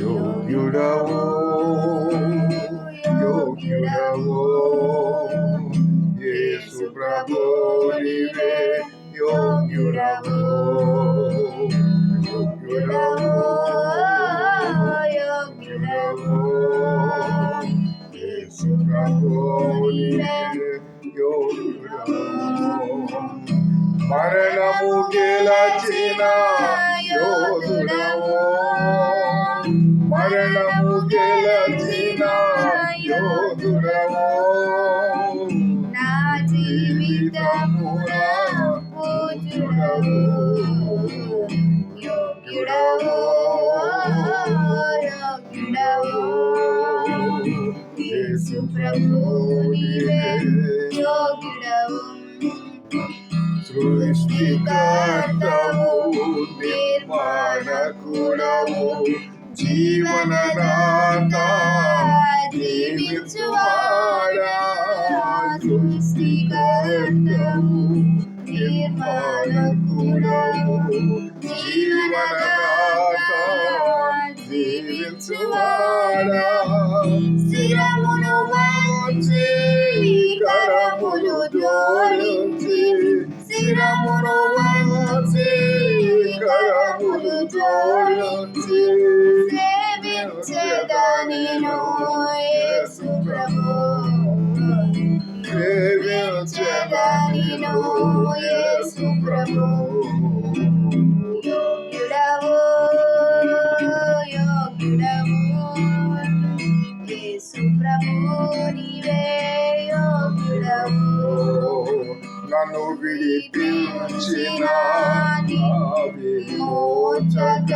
యోగ్యుడవో యోగ్యుడవో. యేసు ప్రభు నీవే యోగ్యుడవో యోగ్యుడవో యోగ్యుడవో. యేసు ప్రభు నీవే యోగ్యుడవో. మరణము గెలచిన యోధుడవో. మరణము గెలచిన యోధుడవో నా జీవితమున పూజుడవు యోగ్యుడవు యోగ్యుడవు యేసు ప్రభు నీవే యోగ్యుడవు సృష్టికర్తవు జీవనదాత జీవించువాడా సృష్టికర్తవు నిర్మాణకుడవు జీవనదాత జీవించువాడా శిరమును వంచి సేవించదనిను యేసు ప్రభు. సేవించదనిను యేసు ప్రభు. యోగ్యుడవు యోగ్యుడవు. యేసు ప్రభు నీవే యోగ్యుడవు. నన్ను విడిపించిన విమోచక